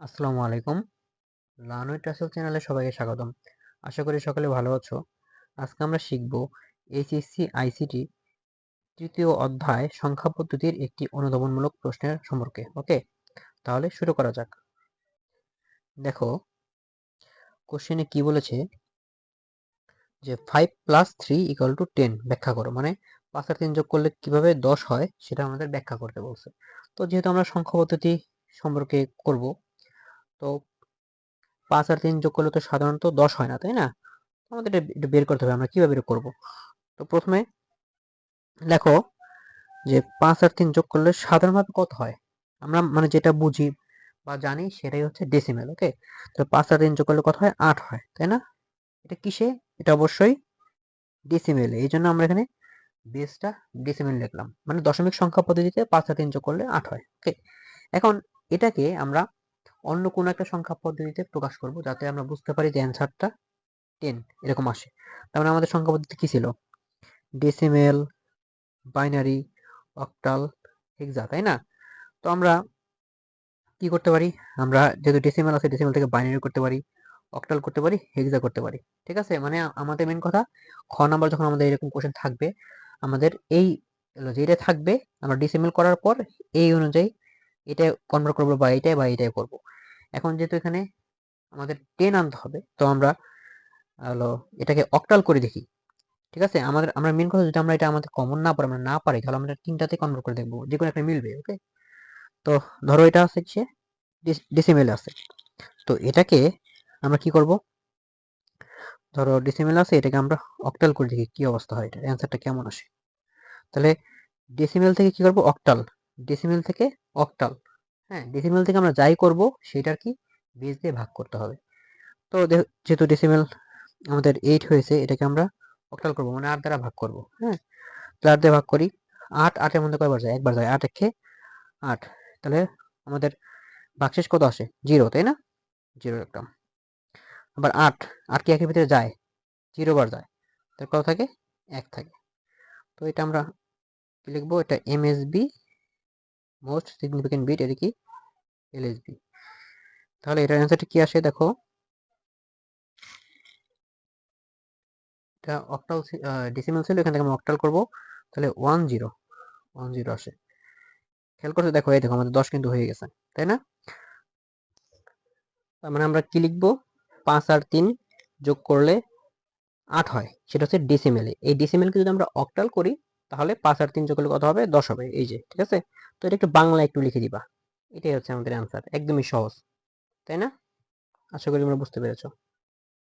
আসসালামু আলাইকুম। Learn with Rasel চ্যানেলে সবাইকে স্বাগতম। আশা করি সকলে ভালো আছো। আজকে আমরা শিখব এইচএসসি আইসিটি তৃতীয় অধ্যায় সংখ্যা পদ্ধতির একটি অনুধাবনমূলক প্রশ্নের সম্পর্কে, ওকে? তাহলে শুরু করা যাক। দেখো কোশ্চেনে কি বলেছে? যে five plus three equal to ten ব্যাখ্যা করো। মানে পাঁচ আর তিন যোগ করলে কীভাবে দশ হয় সেটা আমাদের ব্যাখ্যা করতে বলছে। তো যেহেতু আমরা সংখ্যা পদ্ধতি সম্পর্কে করব তো পাঁচ আর তিন যোগ করলে তো সাধারণত দশ হয় না, তাই না? আমাদের এটা বের করতে হবে, আমরা কীভাবে বের করব? তো প্রথমে দেখো যে পাঁচ আর তিন যোগ করলে সাধারণভাবে কত হয়? আমরা মানে যেটা বুঝি বা জানি সেটাই হচ্ছে ডেসিমেল ওকে তো পাঁচ আর তিন যোগ করলে কত হয়? আট হয়, তাই না? এটা কিসে? এটা অবশ্যই ডেসিমেল এই জন্য আমরা এখানে বেসটা ডেসিমেল লিখলাম। মানে দশমিক সংখ্যা পদ্ধতিতে পাঁচ আর তিন যোগ করলে আট হয় ওকে এখন এটাকে আমরা অন্য কোনো একটা সংখ্যা পদ্ধতিতে প্রকাশ করব যাতে আমরা বুঝতে পারি যে অ্যান্সারটা টেন এরকম আসে। তার মানে আমাদের সংখ্যা পদ্ধতি কি ছিল? ডেসিমেল বাইনারি অক্টাল হেক্সা তাই না? তো আমরা কি করতে পারি? আমরা যেহেতু ডেসিমেল আছে ডেসিমেল থেকে বাইনারি করতে পারি অক্টাল করতে পারি হেক্সা করতে পারি। ঠিক আছে? মানে আমাদের মেন কথা, খ নাম্বার যখন আমাদের এরকম কোশ্চেন থাকবে, আমাদের এই যেটা থাকবে, আমরা ডিসিমেল করার পর এই অনুযায়ী এটা কনভার্ট করব বা এটাই বা এটাই করব। এখন যেহেতু এখানে আমাদের টেন আনতে হবে, তো আমরা, হলো, এটাকে অক্টাল করে দেখি। ঠিক আছে? আমাদের, আমরা মেন কথা যদি আমরা এটা আমাদের কমন না পারি, আমরা না পারি, তাহলে আমরা তিনটাতে কনভার্ট করে দেখব। যে কোনো একটা মিলবে ওকে তো ধরো এটা আছে সে ডিসিমেল আছে। তো এটাকে আমরা কি করব? ধরো ডিসিমেল আছে, এটাকে আমরা অক্টাল করে দেখি, কি অবস্থা হয় এটা অ্যান্সারটা কেমন আসে? তাহলে ডেসিমেল থেকে কি করব? অক্টাল ডেসিমেল থেকে অক্টাল হ্যাঁ ডেসিমেল থেকে আমরা যাই করব সেটার কি? বেস দিয়ে ভাগ করতে হবে। তো যেহেতু ডেসিমেল আমাদের এইট হয়েছে, এটাকে আমরা অক্টাল করব মানে আট দ্বারা ভাগ করব হ্যাঁ? তাহলে আট দিয়ে ভাগ করি, আট, আটের মধ্যে কয়বার যায়? একবার যায়। আট একে আট। তাহলে আমাদের ভাগশেষ কত আসে? জিরো তাই না? জিরো একটা। আবার আট আট কি একের ভিতরে যায়? জিরো বার যায়। তার কত থাকে? এক থাকে। তো এটা আমরা কি লিখব? এটা এমএসবি মোস্ট সিগনিফিকেন্ট বিট এটা কি? এলএসবি তাহলে এটার অ্যান্সারটা কি আসে দেখো? এটা অক্টাল ডেসিমাল ছিল এখান থেকে আমরা অক্টাল করব। তাহলে ওয়ান জিরো ওয়ান জিরো আসে। খেয়াল করতে দেখো, এই দেখো, আমাদের দশ কিন্তু হয়ে গেছে, তাই না? তার মানে আমরা কি লিখব? পাঁচ আর তিন যোগ করলে আট হয়, সেটা হচ্ছে ডিসিমেলে এই ডিসিমেলকে যদি আমরা অক্টাল করি তাহলে পাঁচ আর তিন যোগ করলে কত হবে? দশ হবে। এই যে, ঠিক আছে? তো এটা একটু বাংলা একটু লিখে দিবা। এটাই হচ্ছে আমাদের অ্যান্সার একদমই সহজ। তাই না? আশা করি তোমরা বুঝতে পেরেছ।